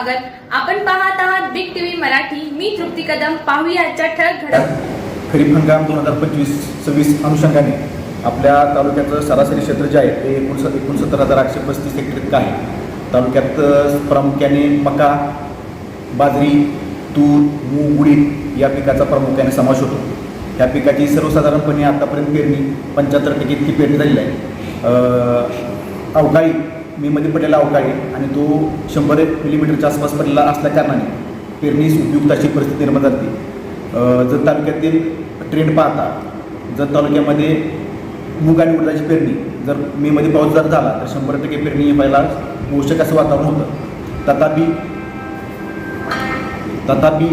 स्वागत. आपण पाहत आहात बिग टीव्ही मराठी. मी तृप्ती कदम. पाहूया आजच्या ठळक घडत खरीप हंगाम दोन हजार पंचवीस सव्वीस अनुषंगाने आपल्या तालुक्याचं सरासरी क्षेत्र जे आहे ते एकोणस एकोणसत्तर हजार आठशे पस्तीस हेक्टर इतकं आहे. तालुक्यात प्रामुख्याने मका बाजरी तूर मूग उडीद या पिकाचा प्रामुख्याने समावेश होतो. या पिकाची सर्वसाधारणपणे आतापर्यंत पेरणी पंच्याहत्तर टक्के इतकी पेरणी झालेली आहे. अवकाळी मी मेमध्ये पडलेला अवकाळी आणि तो शंभर मिलीमीटरच्या आसपास पडलेला असल्याकारणाने पेरणीस उपयुक्त अशी परिस्थिती निर्माण झाली. अ, जत तालुक्यातील ट्रेंड पाहता जत तालुक्यामध्ये मूग आणि उडदाची पेरणी जर मेमध्ये पाऊस जर झाला तर शंभर टक्के पेरणी व्हायला पोषक असं वातावरण होतं. तथापि तथापि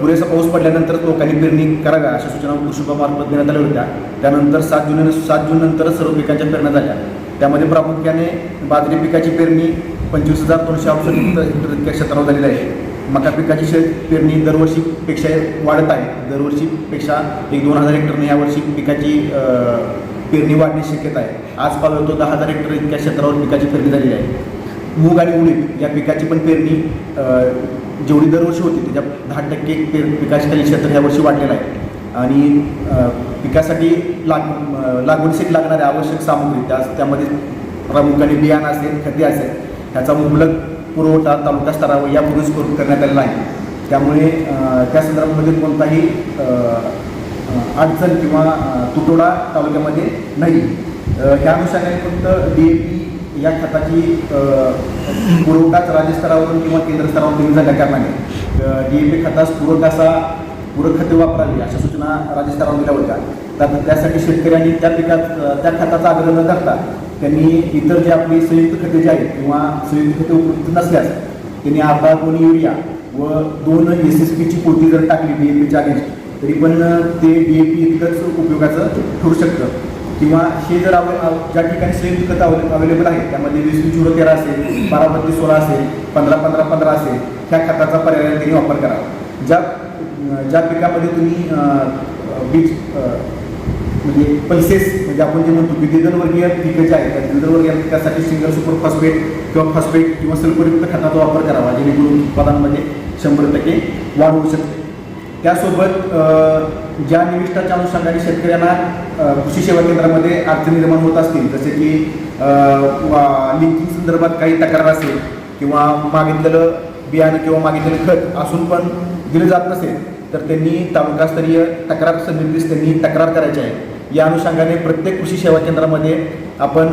पुरेसा पाऊस पडल्यानंतर लोकांनी पेरणी कराव्या अशा सूचना कृषीमार्फत देण्यात आल्या होत्या. त्यानंतर सात जून सात जून नंतर सर्व पिकांच्या पेरण्या झाल्या. त्यामध्ये प्रामुख्याने बाजरी पिकाची पेरणी पंचवीस हजार दोनशे औषध हेक्टर इतक्या क्षेत्रावर झालेली आहे. मका पिकाची शेत पेरणी दरवर्षीपेक्षा वाढत आहे. दरवर्षीपेक्षा एक दोन हजार हेक्टरने यावर्षी पिकाची पेरणी वाढण्याची शक्यता आहे. आज पाहतो तो दहा हजार हेक्टर इतक्या क्षेत्रावर पिकाची पेरणी झालेली आहे. मूग आणि उडीद या पिकाची पण पेरणी जेवढी दरवर्षी होती त्याच्या दहा टक्के पेर पिकाची खाली क्षेत्र यावर्षी वाढलेलं आहे. आणि पिकासाठी लाग लागवडीसाठी लागणाऱ्या आवश्यक सामुग्री त्या त्यामध्ये प्रामुख्याने बियाणं असेल खते असेल ह्याचा मुबलक पुरवठा तालुका स्तरावर यापूर्वीच करून करण्यात आलेला आहे. त्यामुळे त्या संदर्भामध्ये कोणताही अडचण किंवा तुटोडा तुटवडा तालुक्यामध्ये नाही. अ, ह्या अनुषंगाने फक्त डी ए पी या खताची पुरवठाच राज्यस्तरावरून किंवा केंद्र स्तरावर दिली झाल्या कारणाने डी ए पी खतास पूरक असा पूरक खते वापरावी अशा सूचना राज्य स्तरावर दिल्या होत्या. तर त्यासाठी शेतकऱ्यांनी त्या पिकात त्या खताचा आग्रह न करता त्यांनी इतर जे आपली संयुक्त खते जी आहेत किंवा संयुक्त खते उपयुक्त नसल्यास त्यांनी अर्धा दोन युरिया व दोन एस एस पीची पोती जर टाकली डी ए पीच्या अगेन्स्ट तरी पण ते डी ए पी इतकंच उपयोगाचं ठरू शकतं. किंवा हे जर अव ज्या ठिकाणी संयुक्त खतं अवेले अवेलेबल आहेत त्यामध्ये वीस वीस झिरो तेरा असेल बारा बत्तीस सोळा असेल पंधरा पंधरा पंधरा असेल ह्या खताचा पर्याय त्यांनी वापर करावा. ज्या ज्या पिकामध्ये तुम्ही बीज म्हणजे पल्सेस म्हणजे आपण जे म्हणतो की द्विदलवर्गीय पिकं जे आहेत त्या द्विदलवर्गीय पिकासाठी सिंगल सुपर फॉस्फेट किंवा फॉस्फेट किंवा सल्फरयुक्त खताचा वापर करावा जेणेकरून उत्पादनामध्ये शंभर टक्के वाढ होऊ शकते. त्यासोबत ज्या निविष्ठाच्या अनुषंगाने शेतकऱ्यांना कृषी सेवा केंद्रामध्ये अडचणी निर्माण होत असतील जसे की लिंकिंग संदर्भात काही तक्रार असेल किंवा मागितलेलं बियाणे किंवा मागितलेलं खत असून पण दिलं जात नसेल तर त्यांनी तालुकास्तरीय तक्रार समितीस त्यांनी तक्रार करायची आहे. या अनुषंगाने प्रत्येक कृषी सेवा केंद्रामध्ये आपण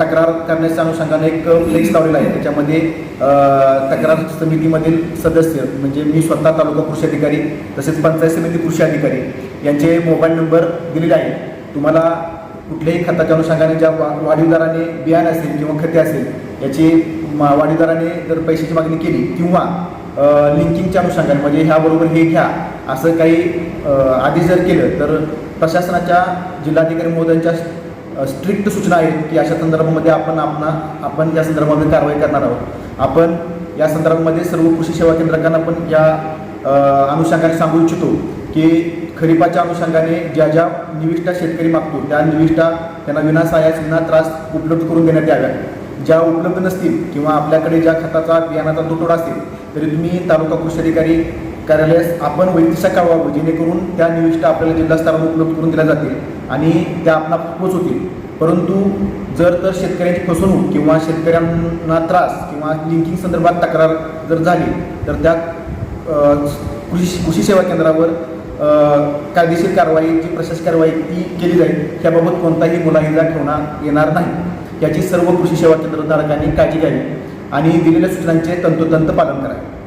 तक्रार करण्याच्या अनुषंगाने एक फ्लेक्स लावलेला आहे. त्याच्यामध्ये तक्रार समितीमधील सदस्य म्हणजे मी स्वतः तालुका कृषी अधिकारी तसेच पंचायत समिती कृषी अधिकारी यांचे मोबाईल नंबर दिलेले आहे. तुम्हाला कुठल्याही खताच्या अनुषंगाने ज्या वा वाढीव दराने बियाणं असेल किंवा खते असेल याची मा- वाढीव दराने जर पैशाची मागणी केली किंवा लिंकिंगच्या अनुषंगाने म्हणजे ह्याबरोबर हे घ्या. असं काही आधी जर केलं तर प्रशासनाच्या जिल्हाधिकारी महोदयांच्या स्ट्रिक्ट सूचना आहेत की अशा संदर्भामध्ये आपण आपणा आपण या संदर्भामध्ये कारवाई करणार आहोत. आपण या संदर्भामध्ये सर्व कृषी सेवा केंद्रकांना पण या अनुषंगाने सांगू इच्छितो की खरीपाच्या अनुषंगाने ज्या ज्या निविष्ठा शेतकरी मागतो त्या निविष्ठा त्यांना विनासायास विना त्रास उपलब्ध करून देण्यात याव्या ज्या उपलब्ध नसतील किंवा आपल्याकडे ज्या खताचा बियाणाचा तुटवडा असेल तरी तुम्ही तालुका कृषी अधिकारी कार्यालयास आपण वैद्यशा कळवावं जेणेकरून त्या निविष्ट आपल्याला जिल्हास्तरावर उपलब्ध करून दिल्या जातील आणि त्या आपला पोचवतील होतील. परंतु जर तर शेतकऱ्यांची फसवणूक किंवा शेतकऱ्यांना त्रास किंवा लिंकिंग संदर्भात तक्रार जर झाली तर त्या कृषी कृषी सेवा केंद्रावर कायदेशीर कारवाई जी प्रशासकीय कारवाई ती केली जाईल त्याबाबत कोणताही मुलाहिजा ठेवण्यात येणार नाही. याची सर्व कृषी सेवा केंद्रधारकांनी काळजी घ्यावी. आणि दिलेल्या सूचनांचे तंतोतंत पालन करावे.